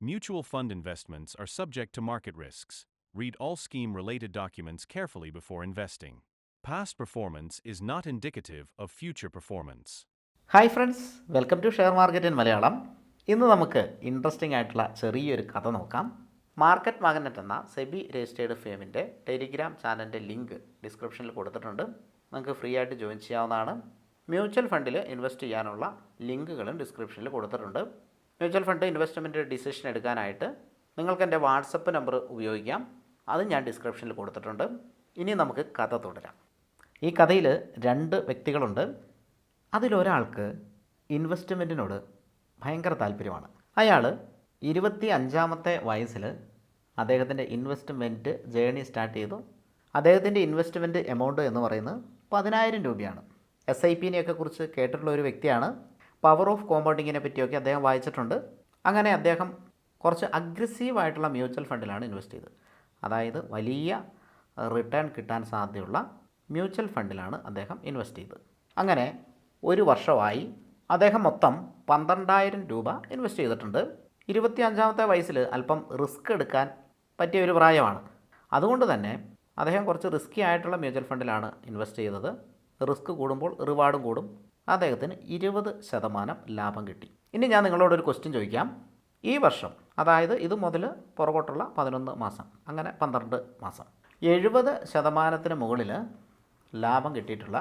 Mutual fund investments are subject to market risks. Read all scheme related documents carefully before investing. Past performance is not indicative of future performance. Hi friends welcome to share market in Malayalam ഇന്ന് നമുക്ക് interesting ആയിട്ടുള്ള ചെറിയൊരു കഥ നോക്കാം market magnet എന്ന SEBI registered ഫേമിന്റെ Telegram ചാനലിന്റെ link ഡിസ്ക്രിപ്ഷനിൽ കൊടുത്തിട്ടുണ്ട് നിങ്ങൾക്ക് ഫ്രീ ആയിട്ട് ജോയിൻ ചെയ്യാവുന്നതാണ് മ്യൂച്വൽ ഫണ്ടിൽ ഇൻവെസ്റ്റ് ചെയ്യാനുള്ള ലിങ്കുകളും ഡിസ്ക്രിപ്ഷനിൽ കൊടുത്തിട്ടുണ്ട് മ്യൂച്വൽ ഫണ്ട് ഇൻവെസ്റ്റ്മെന്റ് ഡിസിഷൻ എടുക്കാനായിട്ട് നിങ്ങൾക്ക് എന്റെ വാട്സപ്പ് നമ്പർ ഉപയോഗിക്കാം. അത് ഞാൻ ഡിസ്ക്രിപ്ഷനിൽ കൊടുത്തിട്ടുണ്ട്. ഇനി നമുക്ക് കഥ തുടരാം. ഈ കഥയിൽ രണ്ട് വ്യക്തികളുണ്ട്. അതിലൊരാൾക്ക് ഇൻവെസ്റ്റ്മെന്റിനോട് ഭയങ്കര താല്പര്യമാണ്. അയാൾ ഇരുപത്തി അഞ്ചാമത്തെ വയസ്സിൽ അദ്ദേഹത്തിന്റെ ഇൻവെസ്റ്റ്മെന്റ് ജേണി സ്റ്റാർട്ട് ചെയ്തു. അദ്ദേഹത്തിന്റെ ഇൻവെസ്റ്റ്മെന്റ് എമൗണ്ട് എന്ന് പറയുന്നത് പതിനായിരം രൂപയാണ്. എസ് ഐ പിനെയൊക്കെ കുറിച്ച് കേട്ടിട്ടുള്ള ഒരു വ്യക്തിയാണ്. പവർ ഓഫ് കോമ്പൗണ്ടിങ്ങിനെ പറ്റിയൊക്കെ അദ്ദേഹം വായിച്ചിട്ടുണ്ട്. അങ്ങനെ അദ്ദേഹം കുറച്ച് അഗ്രസീവായിട്ടുള്ള മ്യൂച്വൽ ഫണ്ടിലാണ് ഇൻവെസ്റ്റ് ചെയ്തത്. അതായത് വലിയ റിട്ടേൺ കിട്ടാൻ സാധ്യതയുള്ള മ്യൂച്വൽ ഫണ്ടിലാണ് അദ്ദേഹം ഇൻവെസ്റ്റ് ചെയ്തത്. അങ്ങനെ ഒരു വർഷമായി അദ്ദേഹം മൊത്തം പന്ത്രണ്ടായിരം രൂപ ഇൻവെസ്റ്റ് ചെയ്തിട്ടുണ്ട്. ഇരുപത്തി അഞ്ചാമത്തെ വയസ്സിൽ അല്പം റിസ്ക് എടുക്കാൻ പറ്റിയ ഒരു പ്രായമാണ്. അതുകൊണ്ട് തന്നെ അദ്ദേഹം കുറച്ച് റിസ്കി ആയിട്ടുള്ള മ്യൂച്വൽ ഫണ്ടിലാണ് ഇൻവെസ്റ്റ് ചെയ്തത്. റിസ്ക് കൂടുമ്പോൾ റിവാർഡും കൂടും. അദ്ദേഹത്തിന് ഇരുപത് ശതമാനം ലാഭം കിട്ടി. ഇനി ഞാൻ നിങ്ങളോടൊരു ക്വസ്റ്റ്യൻ ചോദിക്കാം. ഈ വർഷം അതായത് ഇത് മുതൽ പുറകോട്ടുള്ള പതിനൊന്ന് മാസം അങ്ങനെ പന്ത്രണ്ട് മാസം എഴുപത് ശതമാനത്തിന് മുകളിൽ ലാഭം കിട്ടിയിട്ടുള്ള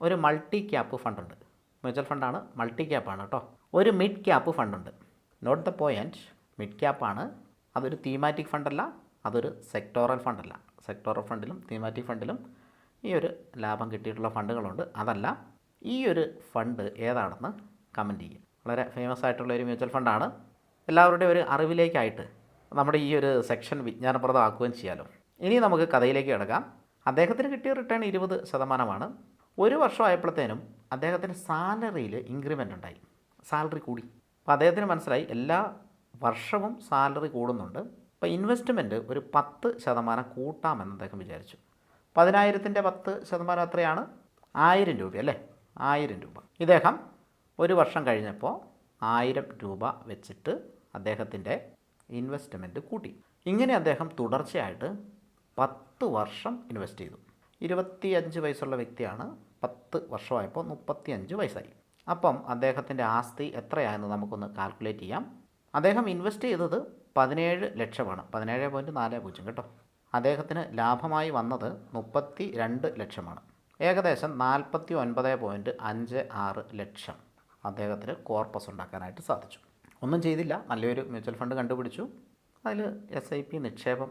ഒരു മൾട്ടി ക്യാപ്പ് ഫണ്ടുണ്ട് മ്യൂച്വൽ ഫണ്ടാണ് മൾട്ടി ക്യാപ്പാണ് കേട്ടോ ഒരു മിഡ് ക്യാപ്പ് ഫണ്ടുണ്ട് നോട്ട് ദ പോയിന്റ് മിഡ് ക്യാപ്പാണ് അതൊരു തീമാറ്റിക് ഫണ്ടല്ല അതൊരു സെക്ടോറൽ ഫണ്ടല്ല സെക്ടോറൽ ഫണ്ടിലും തീമാറ്റിക് ഫണ്ടിലും ഈ ഒരു ലാഭം കിട്ടിയിട്ടുള്ള ഫണ്ടുകളുണ്ട്. അതല്ല ഈ ഒരു ഫണ്ട് ഏതാണെന്ന് കമന്റ് ചെയ്യും വളരെ ഫേമസ് ആയിട്ടുള്ള ഒരു മ്യൂച്വൽ ഫണ്ടാണ് എല്ലാവരുടെയും ഒരു അറിവിലേക്കായിട്ട് നമ്മുടെ ഈ ഒരു സെക്ഷൻ വിജ്ഞാനപ്രദമാക്കുകയും ചെയ്യാലോ. ഇനി നമുക്ക് കഥയിലേക്ക് കിടക്കാം. അദ്ദേഹത്തിന് കിട്ടിയ റിട്ടേൺ ഇരുപത് ശതമാനമാണ്. ഒരു വർഷമായപ്പോഴത്തേനും അദ്ദേഹത്തിന്റെ സാലറിയിൽ ഇൻക്രിമെന്റ് ഉണ്ടായി. സാലറി കൂടി. അപ്പോൾ അദ്ദേഹത്തിന് മനസ്സിലായി എല്ലാ വർഷവും സാലറി കൂടുന്നുണ്ട്. അപ്പോൾ ഇൻവെസ്റ്റ്മെന്റ് ഒരു പത്ത് ശതമാനം കൂട്ടാമെന്ന് അദ്ദേഹം വിചാരിച്ചു. പതിനായിരത്തിന്റെ പത്ത് ശതമാനം എത്രയാണ്? ആയിരം രൂപ അല്ലേ? ആയിരം രൂപ. ഇദ്ദേഹം ഒരു വർഷം കഴിഞ്ഞപ്പോൾ ആയിരം രൂപ വെച്ചിട്ട് അദ്ദേഹത്തിന്റെ ഇൻവെസ്റ്റ്മെന്റ് കൂട്ടി. ഇങ്ങനെ അദ്ദേഹം തുടർച്ചയായിട്ട് പത്ത് വർഷം ഇൻവെസ്റ്റ് ചെയ്തു. ഇരുപത്തി അഞ്ച് വയസ്സുള്ള വ്യക്തിയാണ് പത്ത് വർഷമായപ്പോൾ മുപ്പത്തി അഞ്ച് വയസ്സായി. അപ്പം അദ്ദേഹത്തിന്റെ ആസ്തി എത്രയാണെന്ന് നമുക്കൊന്ന് കാൽക്കുലേറ്റ് ചെയ്യാം. അദ്ദേഹം ഇൻവെസ്റ്റ് ചെയ്തത് പതിനേഴ് ലക്ഷമാണ്. പതിനേഴ് പോയിന്റ് നാല് പൂജ്യം കേട്ടോ. അദ്ദേഹത്തിന് ലാഭമായി വന്നത് മുപ്പത്തി രണ്ട് ലക്ഷമാണ്. ഏകദേശം നാൽപ്പത്തി ഒൻപത് പോയിന്റ് അഞ്ച് ആറ് ലക്ഷം അദ്ദേഹത്തിന് കോർപ്പസ് ഉണ്ടാക്കാനായിട്ട് സാധിച്ചു. ഒന്നും ചെയ്തില്ല. നല്ലൊരു മ്യൂച്വൽ ഫണ്ട് കണ്ടുപിടിച്ചു. അതിൽ എസ് ഐ പി നിക്ഷേപം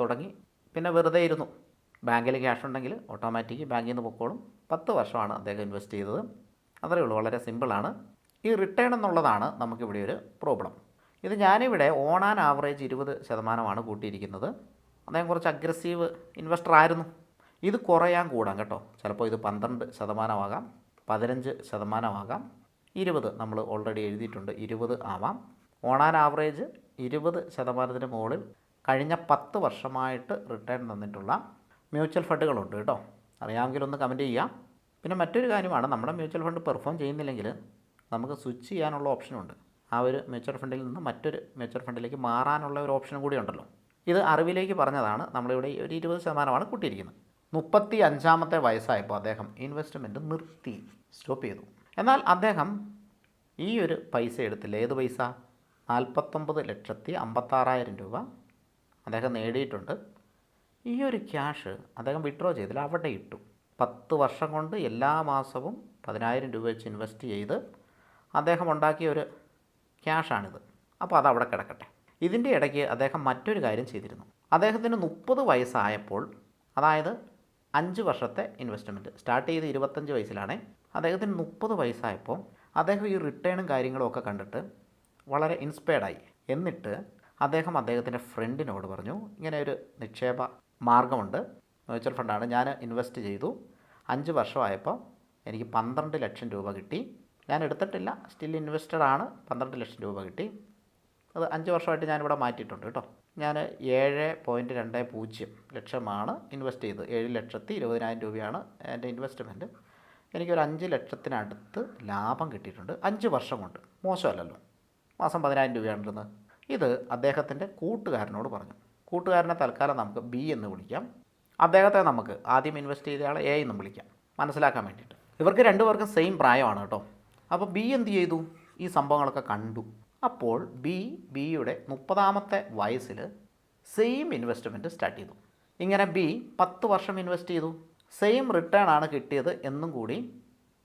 തുടങ്ങി. പിന്നെ വെറുതെ ഇരുന്നു. ബാങ്കിൽ ക്യാഷ് ഉണ്ടെങ്കിൽ ഓട്ടോമാറ്റിക് ബാങ്കിൽ നിന്ന് പൊക്കോളും. പത്ത് വർഷമാണ് അദ്ദേഹം ഇൻവെസ്റ്റ് ചെയ്തത്. അത്രയേ ഉള്ളൂ. വളരെ സിമ്പിളാണ് ഈ റിട്ടേൺ എന്നുള്ളതാണ് നമുക്കിവിടെ ഒരു പ്രോബ്ലം. ഇത് ഞാനിവിടെ ഓൺ ആൻ ആവറേജ് ഇരുപത് ശതമാനമാണ് കൂട്ടിയിരിക്കുന്നത്. അദ്ദേഹം കുറച്ച് അഗ്രസീവ് ഇൻവെസ്റ്റർ ആയിരുന്നു. ഇത് കുറയാൻ കൂടാം കേട്ടോ. ചിലപ്പോൾ ഇത് പന്ത്രണ്ട് ശതമാനമാകാം പതിനഞ്ച് ശതമാനമാകാം ഇരുപത് നമ്മൾ ഓൾറെഡി എഴുതിയിട്ടുണ്ട് ഇരുപത് ആവാം. ഓൺ ആൻ ആവറേജ് ഇരുപത് ശതമാനത്തിന് മുകളിൽ കഴിഞ്ഞ പത്ത് വർഷമായിട്ട് റിട്ടേൺ തന്നിട്ടുള്ള മ്യൂച്വൽ ഫണ്ടുകളുണ്ട് കേട്ടോ. അറിയാമെങ്കിൽ ഒന്ന് കമന്റ് ചെയ്യാം പിന്നെ മറ്റൊരു കാര്യമാണ് നമ്മുടെ മ്യൂച്വൽ ഫണ്ട് പെർഫോം ചെയ്യുന്നില്ലെങ്കിൽ നമുക്ക് സ്വിച്ച് ചെയ്യാനുള്ള ഓപ്ഷനുണ്ട് ആ ഒരു മ്യൂച്വൽ ഫണ്ടിൽ നിന്ന് മറ്റൊരു മ്യൂച്വൽ ഫണ്ടിലേക്ക് മാറാനുള്ള ഒരു ഓപ്ഷനും കൂടി ഉണ്ടല്ലോ. ഇത് അറിവിലേക്ക് പറഞ്ഞതാണ്. നമ്മളിവിടെ ഒരു ഇരുപത് ശതമാനമാണ് കൂട്ടിയിരിക്കുന്നത്. മുപ്പത്തി അഞ്ചാമത്തെ വയസ്സായപ്പോൾ അദ്ദേഹം ഇൻവെസ്റ്റ്മെന്റ് നിർത്തി സ്റ്റോപ്പ് ചെയ്തു. എന്നാൽ അദ്ദേഹം ഈ ഒരു പൈസ എടുത്തില്ല. ഏത് പൈസ? നാൽപ്പത്തൊമ്പത് ലക്ഷത്തി അമ്പത്താറായിരം രൂപ അദ്ദേഹം നേടിയിട്ടുണ്ട്. ഈ ഒരു ക്യാഷ് അദ്ദേഹം വിഡ്രോ ചെയ്തില്ല. അവിടെ ഇട്ടു. പത്ത് വർഷം കൊണ്ട് എല്ലാ മാസവും പതിനായിരം രൂപ വെച്ച് ഇൻവെസ്റ്റ് ചെയ്ത് അദ്ദേഹം ഉണ്ടാക്കിയ ഒരു ക്യാഷാണിത് അപ്പോൾ അത് അവിടെ കിടക്കട്ടെ. ഇതിന്റെ ഇടയ്ക്ക് അദ്ദേഹം മറ്റൊരു കാര്യം ചെയ്തിരുന്നു. അദ്ദേഹത്തിന് മുപ്പത് വയസ്സായപ്പോൾ അതായത് അഞ്ച് വർഷത്തെ ഇൻവെസ്റ്റ്മെന്റ് സ്റ്റാർട്ട് ചെയ്ത് ഇരുപത്തഞ്ച് വയസ്സിലാണ്. അദ്ദേഹത്തിന് മുപ്പത് വയസ്സായപ്പോൾ അദ്ദേഹം ഈ റിട്ടേണും കാര്യങ്ങളും ഒക്കെ കണ്ടിട്ട് വളരെ ഇൻസ്പയർഡായി എന്നിട്ട് അദ്ദേഹം അദ്ദേഹത്തിന്റെ ഫ്രണ്ടിനോട് പറഞ്ഞു ഇങ്ങനെ ഒരു നിക്ഷേപ മാർഗമുണ്ട്. മ്യൂച്വൽ ഫണ്ടാണ് ഞാൻ ഇൻവെസ്റ്റ് ചെയ്തു. അഞ്ച് വർഷമായപ്പോൾ എനിക്ക് പന്ത്രണ്ട് ലക്ഷം രൂപ കിട്ടി. ഞാൻ എടുത്തിട്ടില്ല. സ്റ്റിൽ ഇൻവെസ്റ്റഡ് ആണ്. പന്ത്രണ്ട് ലക്ഷം രൂപ കിട്ടി. അത് അഞ്ച് വർഷമായിട്ട് ഞാനിവിടെ മാറ്റിയിട്ടുണ്ട് കേട്ടോ. ഞാൻ ഏഴ് പോയിന്റ് രണ്ട് പൂജ്യം ലക്ഷമാണ് ഇൻവെസ്റ്റ് ചെയ്തത്. ഏഴ് ലക്ഷത്തി ഇരുപതിനായിരം രൂപയാണ് എന്റെ ഇൻവെസ്റ്റ്മെന്റ്. എനിക്കൊരു അഞ്ച് ലക്ഷത്തിനടുത്ത് ലാഭം കിട്ടിയിട്ടുണ്ട്. അഞ്ച് വർഷം കൊണ്ട്. മോശമല്ലല്ലോ. മാസം പതിനായിരം രൂപയാണ് ഇരുന്നത് ഇത് അദ്ദേഹത്തിന്റെ കൂട്ടുകാരനോട് പറഞ്ഞു. കൂട്ടുകാരനെ തൽക്കാലം നമുക്ക് ബി എന്ന് വിളിക്കാം. അദ്ദേഹത്തെ നമുക്ക് ആദ്യം ഇൻവെസ്റ്റ് ചെയ്തയാളെ എ എന്നും വിളിക്കാം. മനസ്സിലാക്കാൻ വേണ്ടിയിട്ട്. ഇവർക്ക് രണ്ടുപേർക്കും സെയിം പ്രായമാണ് കേട്ടോ. അപ്പോൾ ബി എന്ത് ചെയ്തു? ഈ സംഭവങ്ങളൊക്കെ കണ്ടു. അപ്പോൾ ബി ബിയുടെ മുപ്പതാമത്തെ വയസ്സിൽ സെയിം ഇൻവെസ്റ്റ്മെന്റ് സ്റ്റാർട്ട് ചെയ്തു. ഇങ്ങനെ ബി പത്ത് വർഷം ഇൻവെസ്റ്റ് ചെയ്തു. സെയിം റിട്ടേൺ ആണ് കിട്ടിയത് എന്നും കൂടി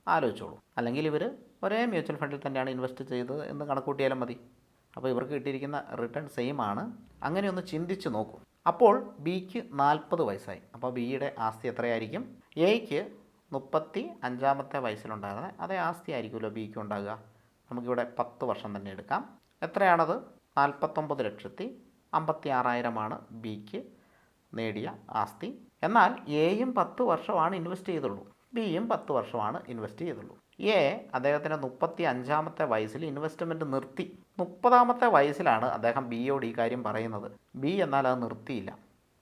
ആലോചിച്ചോളൂ. അല്ലെങ്കിൽ ഇവർ ഒരേ മ്യൂച്വൽ ഫണ്ടിൽ തന്നെയാണ് ഇൻവെസ്റ്റ് ചെയ്തത് എന്ന് കണക്കൂട്ടിയാലും മതി. അപ്പോൾ ഇവർക്ക് കിട്ടിയിരിക്കുന്ന റിട്ടേൺ സെയിം ആണ്. അങ്ങനെ ഒന്ന് ചിന്തിച്ച് നോക്കൂ. അപ്പോൾ ബിക്ക് നാൽപ്പത് വയസ്സായി. അപ്പോൾ ബിയുടെ ആസ്തി എത്രയായിരിക്കും? എയ്ക്ക് മുപ്പത്തി അഞ്ചാമത്തെ വയസ്സിലുണ്ടാകുന്നത് അതേ ആസ്തി ആയിരിക്കുമല്ലോ ബിക്ക് ഉണ്ടാകുക നമുക്കിവിടെ പത്ത് വർഷം തന്നെ എടുക്കാം. എത്രയാണത്? നാൽപ്പത്തൊമ്പത് ലക്ഷത്തി അമ്പത്തി ആറായിരമാണ് ബിക്ക് നേടിയ ആസ്തി. എന്നാൽ എയും പത്ത് വർഷമാണ് ഇൻവെസ്റ്റ് ചെയ്തുള്ളൂ. ബിയും പത്ത് വർഷമാണ് ഇൻവെസ്റ്റ് ചെയ്തുള്ളൂ. എ അദ്ദേഹത്തിന്റെ മുപ്പത്തി അഞ്ചാമത്തെ വയസ്സിൽ ഇൻവെസ്റ്റ്മെന്റ് നിർത്തി. മുപ്പതാമത്തെ വയസ്സിലാണ് അദ്ദേഹം ബിയോട് ഈ കാര്യം പറയുന്നത്. ബി എന്നാൽ അത് നിർത്തിയില്ല.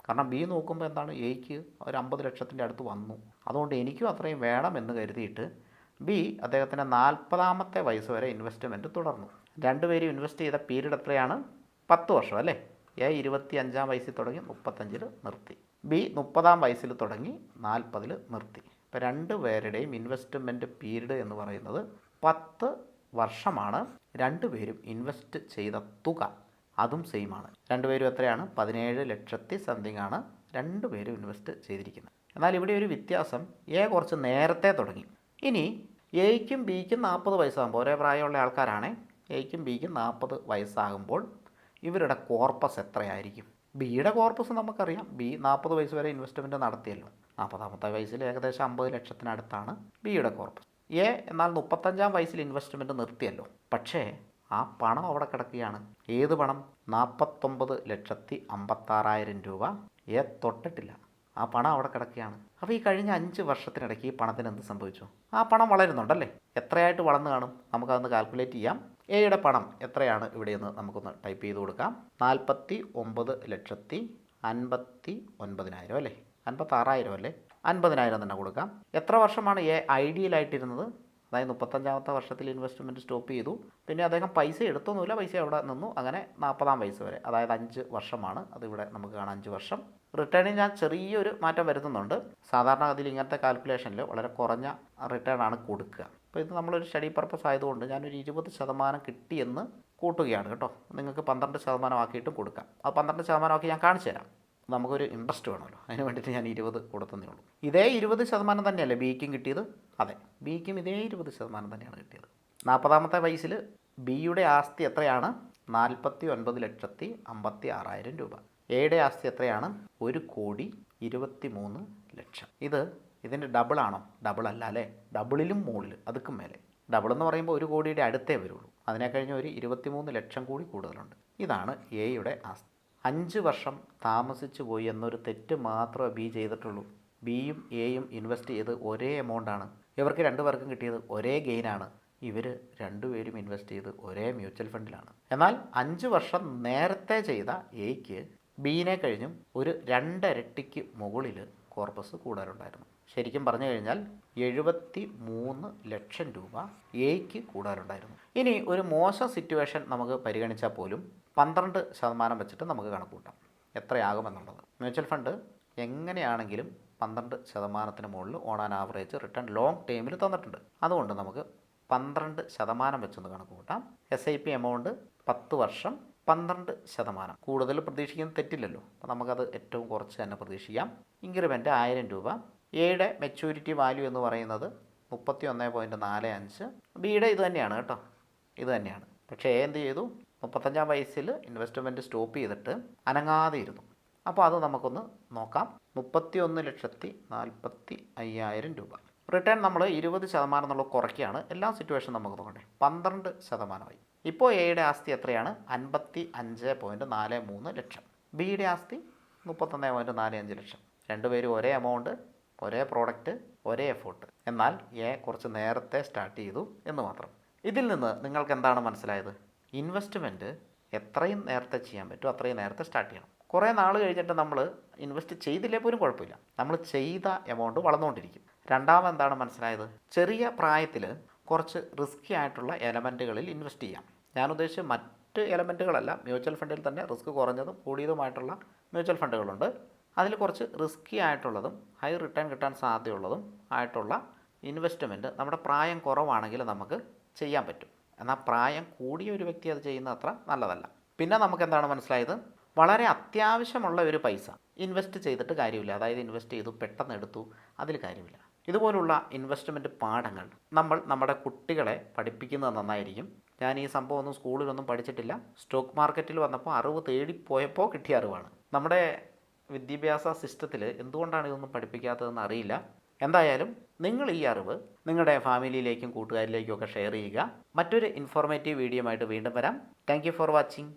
കാരണം ബി നോക്കുമ്പോൾ എന്താണ്? എയ്ക്ക് ഒരു അമ്പത് ലക്ഷത്തിന്റെ അടുത്ത് വന്നു. അതുകൊണ്ട് എനിക്കും അത്രയും വേണമെന്ന് കരുതിയിട്ട് ബി അദ്ദേഹത്തിന്റെ നാൽപ്പതാമത്തെ വയസ്സ് വരെ ഇൻവെസ്റ്റ്മെന്റ് തുടർന്നു. രണ്ടുപേരും ഇൻവെസ്റ്റ് ചെയ്ത പീരീഡ് എത്രയാണ്? പത്ത് വർഷം അല്ലേ? എ ഇരുപത്തി അഞ്ചാം വയസ്സിൽ തുടങ്ങി മുപ്പത്തഞ്ചിൽ നിർത്തി. ബി മുപ്പതാം വയസ്സിൽ തുടങ്ങി നാൽപ്പതിൽ നിർത്തി. ഇപ്പോൾ രണ്ട് പേരുടെയും ഇൻവെസ്റ്റ്മെന്റ് പീരീഡ് എന്ന് പറയുന്നത് പത്ത് വർഷമാണ്. രണ്ടുപേരും ഇൻവെസ്റ്റ് ചെയ്ത തുക അതും സെയിമാണ് രണ്ടുപേരും എത്രയാണ്? പതിനേഴ് ലക്ഷത്തി സംതിങ് ആണ് രണ്ടുപേരും ഇൻവെസ്റ്റ് ചെയ്തിരിക്കുന്നത്. എന്നാൽ ഇവിടെ ഒരു വ്യത്യാസം എ കുറച്ച് നേരത്തെ തുടങ്ങി. ഇനി എയ്ക്കും ബിക്കും നാൽപ്പത് വയസ്സാകുമ്പോൾ ഒരേ പ്രായമുള്ള ആൾക്കാരാണ് എയ്ക്കും ബിക്കും നാൽപ്പത് വയസ്സാകുമ്പോൾ ഇവരുടെ കോർപ്പസ് എത്രയായിരിക്കും? ബിയുടെ കോർപ്പസ് നമുക്കറിയാം. ബി നാൽപ്പത് വയസ്സ് വരെ ഇൻവെസ്റ്റ്മെന്റ് നടത്തിയല്ലോ. നാൽപ്പതാമത്തെ വയസ്സിൽ ഏകദേശം അമ്പത് ലക്ഷത്തിനടുത്താണ് ബിയുടെ കോർപ്പസ്. എ എന്നാൽ മുപ്പത്തഞ്ചാം വയസ്സിൽ ഇൻവെസ്റ്റ്മെന്റ് നിർത്തിയല്ലോ. പക്ഷേ ആ പണം അവിടെ കിടക്കുകയാണ്. ഏത് പണം? നാൽപ്പത്തൊമ്പത് ലക്ഷത്തി അമ്പത്താറായിരം രൂപ. എ തൊട്ടിട്ടില്ല. ആ പണം അവിടെ കിടക്കുകയാണ്. അപ്പോൾ ഈ കഴിഞ്ഞ അഞ്ച് വർഷത്തിനിടയ്ക്ക് ഈ പണത്തിന് എന്ത് സംഭവിച്ചു? ആ പണം വളരുന്നുണ്ടല്ലേ? എത്രയായിട്ട് വളർന്നു കാണും? നമുക്കതൊന്ന് കാൽക്കുലേറ്റ് ചെയ്യാം. എയുടെ പണം എത്രയാണ്? ഇവിടെയെന്ന് നമുക്കൊന്ന് ടൈപ്പ് ചെയ്ത് കൊടുക്കാം. നാൽപ്പത്തി ഒമ്പത് ലക്ഷത്തി അൻപത്തി ഒൻപതിനായിരം അല്ലേ? അൻപത്താറായിരം അല്ലേ? അൻപതിനായിരം തന്നെ കൊടുക്കാം. എത്ര വർഷമാണ് എ ഐഡിയലായിട്ടിരുന്നത് അതായത് മുപ്പത്തഞ്ചാമത്തെ വർഷത്തിൽ ഇൻവെസ്റ്റ്മെന്റ് സ്റ്റോപ്പ് ചെയ്തു. പിന്നെ അദ്ദേഹം പൈസ എടുത്തൊന്നുമില്ല. പൈസ അവിടെ നിന്നു. അങ്ങനെ നാൽപ്പതാം വയസ്സ് വരെ. അതായത് അഞ്ച് വർഷമാണ്. അതിവിടെ നമുക്ക് കാണാം. അഞ്ച് വർഷം. റിട്ടേണിൽ ഞാൻ ചെറിയൊരു മാറ്റം വരുത്തുന്നുണ്ട്. സാധാരണഗതിയിൽ ഇങ്ങനത്തെ കാൽക്കുലേഷനിൽ വളരെ കുറഞ്ഞ റിട്ടേൺ ആണ് കൊടുക്കുക. അപ്പോൾ ഇത് നമ്മളൊരു സ്റ്റഡി പർപ്പസ് ആയതുകൊണ്ട് ഞാനൊരു ഇരുപത് ശതമാനം കിട്ടിയെന്ന് കൂട്ടുകയാണ് കേട്ടോ. നിങ്ങൾക്ക് പന്ത്രണ്ട് ശതമാനമാക്കിയിട്ടും കൊടുക്കാം. ആ പന്ത്രണ്ട് ശതമാനമാക്കി ഞാൻ കാണിച്ചു തരാം. നമുക്കൊരു ഇൻട്രസ്റ്റ് വേണമല്ലോ. അതിന് വേണ്ടിയിട്ട് ഞാൻ ഇരുപത് കൊടുത്തതേ ഉള്ളൂ. ഇതേ ഇരുപത് ശതമാനം തന്നെയല്ലേ ബിക്കും കിട്ടിയത്? അതെ ബിക്കും ഇതേ ഇരുപത് ശതമാനം തന്നെയാണ് കിട്ടിയത്. നാൽപ്പതാമത്തെ വയസ്സിൽ ബിയുടെ ആസ്തി എത്രയാണ്? നാൽപ്പത്തി ഒൻപത് ലക്ഷത്തി അമ്പത്തി ആറായിരം രൂപ. എയുടെ ആസ്തി എത്രയാണ്? ഒരു കോടി ഇരുപത്തി മൂന്ന് ലക്ഷം. ഇത് ഇതിന്റെ ഡബിളാണോ ഡബിൾ അല്ല അല്ലേ? ഡബിളിലും മുകളിൽ അതുക്കും മേലെ. ഡബിൾ എന്ന് പറയുമ്പോൾ ഒരു കോടിയുടെ അടുത്തേ വരുള്ളൂ. അതിനെ കഴിഞ്ഞ് ഒരു ഇരുപത്തിമൂന്ന് ലക്ഷം കൂടി കൂടുതലുണ്ട്. ഇതാണ് എയുടെ ആസ്തി. അഞ്ച് വർഷം താമസിച്ചു പോയി എന്നൊരു തെറ്റ് മാത്രമേ ബി ചെയ്തിട്ടുള്ളൂ. ബിയും എയും ഇൻവെസ്റ്റ് ചെയ്ത് ഒരേ എമൗണ്ടാണ് ഇവർക്ക് രണ്ട് പേർക്കും കിട്ടിയത് ഒരേ ഗെയിനാണ് ഇവർ രണ്ടുപേരും ഇൻവെസ്റ്റ് ചെയ്ത് ഒരേ മ്യൂച്വൽ ഫണ്ടിലാണ് എന്നാൽ അഞ്ച് വർഷം നേരത്തെ ചെയ്ത എയ്ക്ക് ബീനെ കഴിഞ്ഞും ഒരു രണ്ടരട്ടിക്ക് മുകളിൽ കോർപ്പസ് കൂടാനുണ്ടായിരുന്നു ശരിക്കും പറഞ്ഞു കഴിഞ്ഞാൽ എഴുപത്തി മൂന്ന് ലക്ഷം രൂപ എയ്ക്ക് കൂടാനുണ്ടായിരുന്നു ഇനി ഒരു മോശം സിറ്റുവേഷൻ നമുക്ക് പരിഗണിച്ചാൽ പോലും പന്ത്രണ്ട് ശതമാനം വെച്ചിട്ട് നമുക്ക് കണക്ക് കൂട്ടാം എത്രയാകുമെന്നുള്ളത്. മ്യൂച്വൽ ഫണ്ട് എങ്ങനെയാണെങ്കിലും പന്ത്രണ്ട് ശതമാനത്തിന് മുകളിൽ on an average return long ടൈമിൽ തന്നിട്ടുണ്ട്. അതുകൊണ്ട് നമുക്ക് പന്ത്രണ്ട് ശതമാനം വെച്ചൊന്ന് കണക്ക് കൂട്ടാം. എസ് ഐ പി എമൗണ്ട് പത്ത് വർഷം പന്ത്രണ്ട് ശതമാനം. കൂടുതൽ പ്രതീക്ഷിക്കുന്നത് തെറ്റില്ലല്ലോ. അപ്പോൾ നമുക്കത് ഏറ്റവും കുറച്ച് തന്നെ പ്രതീക്ഷിക്കാം. ഇൻക്രിമെന്റ് ആയിരം രൂപ. എയുടെ മെച്യൂരിറ്റി വാല്യൂ എന്ന് പറയുന്നത് മുപ്പത്തി ഒന്ന് പോയിന്റ് നാല് അഞ്ച്. ബിയുടെ ഇത് തന്നെയാണ് കേട്ടോ. ഇത് തന്നെയാണ്. പക്ഷേ എന്ത് ചെയ്തു? മുപ്പത്തഞ്ചാം വയസ്സിൽ ഇൻവെസ്റ്റ്മെന്റ് സ്റ്റോപ്പ് ചെയ്തിട്ട് അനങ്ങാതെ ഇരുന്നു. അപ്പോൾ അത് നമുക്കൊന്ന് നോക്കാം. മുപ്പത്തി ഒന്ന് ലക്ഷത്തി നാൽപ്പത്തി അയ്യായിരം രൂപ. റിട്ടേൺ നമ്മൾ ഇരുപത് ശതമാനം എന്നുള്ള കുറയ്ക്കുകയാണ്. എല്ലാ സിറ്റുവേഷൻ നമുക്ക് നോക്കട്ടെ പന്ത്രണ്ട് ശതമാനമായി. ഇപ്പോൾ എയുടെ ആസ്തി എത്രയാണ്? അൻപത്തി അഞ്ച് പോയിന്റ് നാല് മൂന്ന് ലക്ഷം. ബിയുടെ ആസ്തി മുപ്പത്തൊന്ന് പോയിന്റ് നാല് അഞ്ച് ലക്ഷം. രണ്ടുപേരും ഒരേ എമൗണ്ട് ഒരേ പ്രോഡക്റ്റ് ഒരേ എഫോർട്ട് എന്നാൽ എ കുറച്ച് നേരത്തെ സ്റ്റാർട്ട് ചെയ്തു എന്ന് മാത്രം. ഇതിൽ നിന്ന് നിങ്ങൾക്ക് എന്താണ് മനസ്സിലായത്? ഇൻവെസ്റ്റ്മെന്റ് എത്രയും നേരത്തെ ചെയ്യാൻ പറ്റും അത്രയും നേരത്തെ സ്റ്റാർട്ട് ചെയ്യണം. കുറേ നാൾ കഴിഞ്ഞിട്ട് നമ്മൾ ഇൻവെസ്റ്റ് ചെയ്തില്ലേ പോലും കുഴപ്പമില്ല. നമ്മൾ ചെയ്ത എമൗണ്ട് വളർന്നുകൊണ്ടിരിക്കും. രണ്ടാമത് എന്താണ് മനസ്സിലായത്? ചെറിയ പ്രായത്തിൽ കുറച്ച് റിസ്ക്കി ആയിട്ടുള്ള എലമെന്റുകളിൽ ഇൻവെസ്റ്റ് ചെയ്യാം. ഞാൻ ഉദ്ദേശിച്ച് മറ്റ് എലമെന്റുകളല്ല മ്യൂച്വൽ ഫണ്ടിൽ തന്നെ റിസ്ക് കുറഞ്ഞതും കൂടിയതുമായിട്ടുള്ള മ്യൂച്വൽ ഫണ്ടുകളുണ്ട് അതിൽ കുറച്ച് റിസ്ക്കി ആയിട്ടുള്ളതും ഹൈ റിട്ടേൺ കിട്ടാൻ സാധ്യതയുള്ളതും ആയിട്ടുള്ള ഇൻവെസ്റ്റ്മെന്റ് നമ്മുടെ പ്രായം കുറവാണെങ്കിൽ നമുക്ക് ചെയ്യാൻ പറ്റും. എന്നാൽ പ്രായം കൂടിയ ഒരു വ്യക്തി അത് ചെയ്യുന്നത് അത്ര നല്ലതല്ല. പിന്നെ നമുക്ക് എന്താണ് മനസ്സിലായത്? വളരെ അത്യാവശ്യമുള്ള ഒരു പൈസ. ഇൻവെസ്റ്റ് ചെയ്തിട്ട് കാര്യമില്ല. അതായത് ഇൻവെസ്റ്റ് ചെയ്തു പെട്ടെന്ന് എടുത്തു അതിൽ കാര്യമില്ല. ഇതുപോലുള്ള ഇൻവെസ്റ്റ്മെന്റ് പാഠങ്ങൾ നമ്മൾ നമ്മുടെ കുട്ടികളെ പഠിപ്പിക്കുന്നത് നന്നായിരിക്കും. ഞാൻ ഈ സംഭവമൊന്നും സ്കൂളിലൊന്നും പഠിച്ചിട്ടില്ല. സ്റ്റോക്ക് മാർക്കറ്റിൽ വന്നപ്പോൾ അറിവ് തേടിപ്പോയപ്പോൾ കിട്ടിയ അറിവാണ്. നമ്മുടെ വിദ്യാഭ്യാസ സിസ്റ്റത്തിൽ എന്തുകൊണ്ടാണ് ഇതൊന്നും പഠിപ്പിക്കാത്തതെന്ന് അറിയില്ല. എന്തായാലും നിങ്ങൾ ഈ അറിവ് നിങ്ങളുടെ ഫാമിലിയിലേക്കും കൂട്ടുകാരിലേക്കും ഒക്കെ ഷെയർ ചെയ്യുക. മറ്റൊരു ഇൻഫോർമേറ്റീവ് വീഡിയോ ആയിട്ട് വീണ്ടും വരാം. Thank for watching